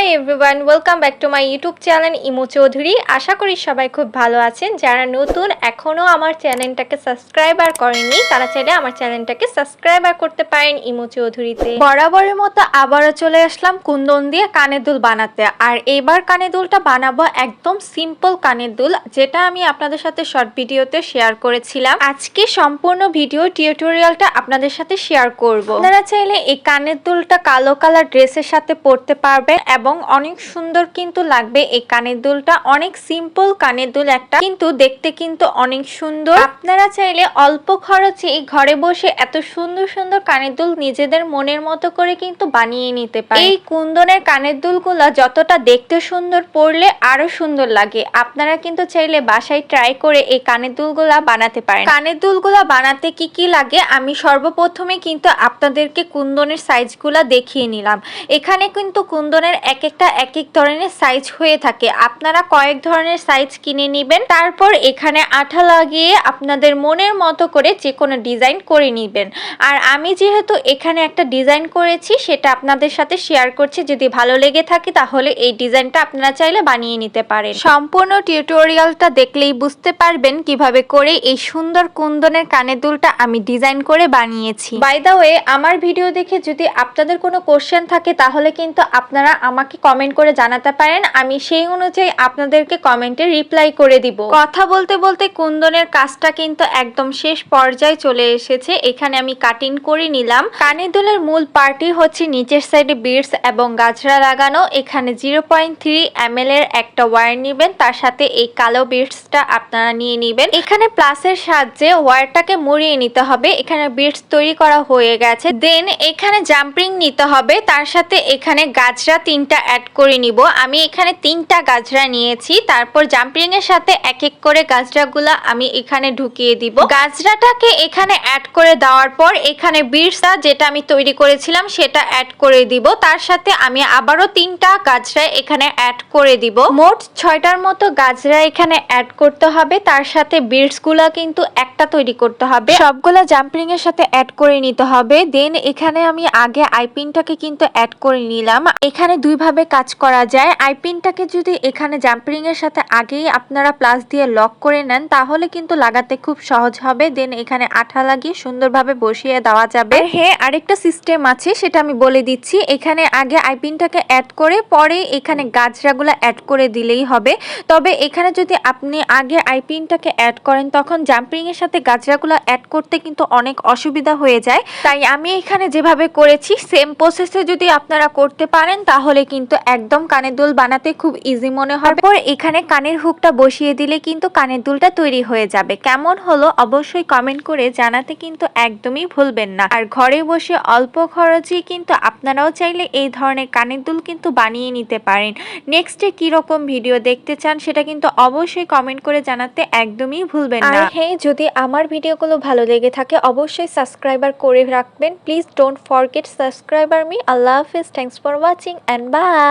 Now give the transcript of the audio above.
Hi everyone welcome back to my YouTube channel Imo Chowdhury আশা করি সবাই খুব ভালো আছেন। যারা নতুন এখনও আমার চ্যানেলটাকে সাবস্ক্রাইবার করেননি, তারা চাইলে আমার চ্যানেলটাকে সাবস্ক্রাইবার করতে পারেন ইমো চৌধুরীতে বরাবরের মতো আবারও চলে আসলাম কুন্দন দিয়ে কানের দুল বানাতে। আর এবার কানের দুলটা বানাবো একদম সিম্পল কানের দুল, যেটা আমি আপনাদের সাথে শর্ট ভিডিওতে শেয়ার করেছিলাম। আজকে সম্পূর্ণ ভিডিও টিউটোরিয়ালটা আপনাদের সাথে শেয়ার করব। আপনারা চাইলে এই কানের দুলটা কালো কালার ড্রেসের সাথে পরতে পারবেন এবং অনেক সুন্দর কিন্তু লাগবে এই কানের দুলটা। অনেক সিম্পল কানের দুল একটা, কিন্তু দেখতে কিন্তু অনেক সুন্দর। আপনারা চাইলে অল্প খরচে ঘরে বসে এত সুন্দর সুন্দর কানের দুল নিজেদের মনের মতো করে কিন্তু বানিয়ে নিতে পারে এই কুন্দনের কানের দুলগুলো যতটা দেখতে সুন্দর পরলে আরও সুন্দর লাগে। আপনারা কিন্তু চাইলে বাসায় ট্রাই করে এই কানের দুলগুলা বানাতে পারেন। কানের দুলগুলা বানাতে কি কি লাগে? আমি সর্বপ্রথমে কিন্তু আপনাদেরকে কুন্দনের সাইজগুলা দেখিয়ে নিলাম। এখানে কিন্তু কুন্দনের এক একটা এক এক ধরনের সাইজ হয়ে থাকে। আপনারা কয়েক ধরনের সাইজ কিনে নেবেন, তারপর এখানে আঠা লাগিয়ে আপনাদের মনের মতো করে যে কোনো ডিজাইন করে নেবেন। আর আমি যেহেতু এখানে একটা ডিজাইন করেছি, সেটা আপনাদের সাথে শেয়ার করছি। যদি ভালো লেগে থাকে, তাহলে এই ডিজাইনটা আপনারা চাইলে বানিয়ে নিতে পারেন। সম্পূর্ণ টিউটোরিয়ালটা দেখলেই বুঝতে পারবেন কীভাবে করে এই সুন্দর কুন্দনের কানের দুলটা আমি ডিজাইন করে বানিয়েছি। বাই দা ওয়ে আমার ভিডিও দেখে যদি আপনাদের কোনো কোশ্চেন থাকে, তাহলে কিন্তু আপনারা আমাকে কমেন্ট করে জানাতে পারেন। আমি সেই অনুযায়ী আপনাদেরকে কমেন্টে রিপ্লাই করে দিব। কথা বলতে বলতে কুন্দনের কাজটা কিন্তু একদম শেষ পর্যায়ে চলে এসেছে। এখানে আমি কাটিং করে নিলাম। কানের দুলের মূল পার্টি হচ্ছে নিচের সাইডে বিটস এবং গাছড়া লাগানো। এখানে জিরো পয়েন্ট থ্রি এম এর একটা ওয়্যার নেবেন। তার সাথে এই কালো বিটসটা আপনারা নিয়ে নেবেন। এখানে প্লাসের সাহায্যে ওয়্যারটাকে মুড়িয়ে নিতে হবে। এখানে বিটস তৈরি করা হয়ে গেছে। দেন এখানে জাম্পিং নিতে হবে। তার সাথে এখানে গাছরা তিনটা অ্যাড করে নিব। আমি এখানে তিনটা গাছরা নিয়েছি। তারপর জাম্পিং এর সাথে এক এক করে গাছরাগুলা আমি এখানে ঢুকিয়ে দিব। গাছরাটাকে এখানে অ্যাড করে দেওয়ার পর এখানে বিটসটা যেটা আমি তৈরি করেছিলাম সেটা অ্যাড করে দিব। তার সাথে আমি আবারও তিনটা গাছরা এখানে অ্যাড করে দিব। মোট ছয়টার মতো গাছরা এখানে অ্যাড করতে হবে। তার সাথে বিটসগুলা কিন্তু একটা তৈরি করতে হবে। সবগুলা জাম্পিং এর সাথে অ্যাড করে নিতে হবে। দেন এখানে আমি আগে আইপিনটাকে কিন্তু অ্যাড করে নিলাম। এখানে দুইভাবে কাজ করা যায়? আইপিনটাকে যদি এখানে জাম্পিং এর সাথে আগেই আপনারা প্লাস দিয়ে লক করে নেন, তাহলে কিন্তু লাগাতে খুব সহজ হবে। দেন এখানে আঠা লাগিয়ে সুন্দরভাবে বসিয়ে দেওয়া যাবে। হ্যাঁ আরেকটা সিস্টেম আছে, সেটা আমি বলে দিচ্ছি। এখানে আগে আইপিনটাকে অ্যাড করে, পরে এখানে গাছরাগুলো অ্যাড করে দিলেই হবে। তবে এখানে যদি আপনি আগে আইপিনটাকে অ্যাড করেন, তখন জাম্পিং এর সাথে গাছরাগুলো অ্যাড করতে কিন্তু অনেক অসুবিধা হয়ে যায়। তাই আমি এখানে যেভাবে করেছি সেম প্রসেসে যদি আপনারা করতে পারেন, তাহলে কিন্তু একদম কানের দুল বানাতে খুব ইজি মনে হবে। পর এখানে কানের হুকটা বসিয়ে দিলে কিন্তু কানের দুলটা তৈরি হয়ে যাবে। কেমন হলো অবশ্যই কমেন্ট করে জানাতে কিন্তু একদমই ভুলবেন না। আর ঘরে বসে অল্প খরচেই কিন্তু আপনারাও চাইলে এই ধরনের কানের দুল কিন্তু বানিয়ে নিতে পারেন। নেক্সটে কি রকম ভিডিও দেখতে চান সেটা কিন্তু অবশ্যই কমেন্ট করে জানাতে একদমই ভুলবেন না। হ্যাঁ যদি আমার ভিডিওগুলো ভালো লেগে থাকে অবশ্যই সাবস্ক্রাইবার করে রাখবেন। Please don't forget subscriber me Allah Hafiz. Thanks for watching and bye Bye!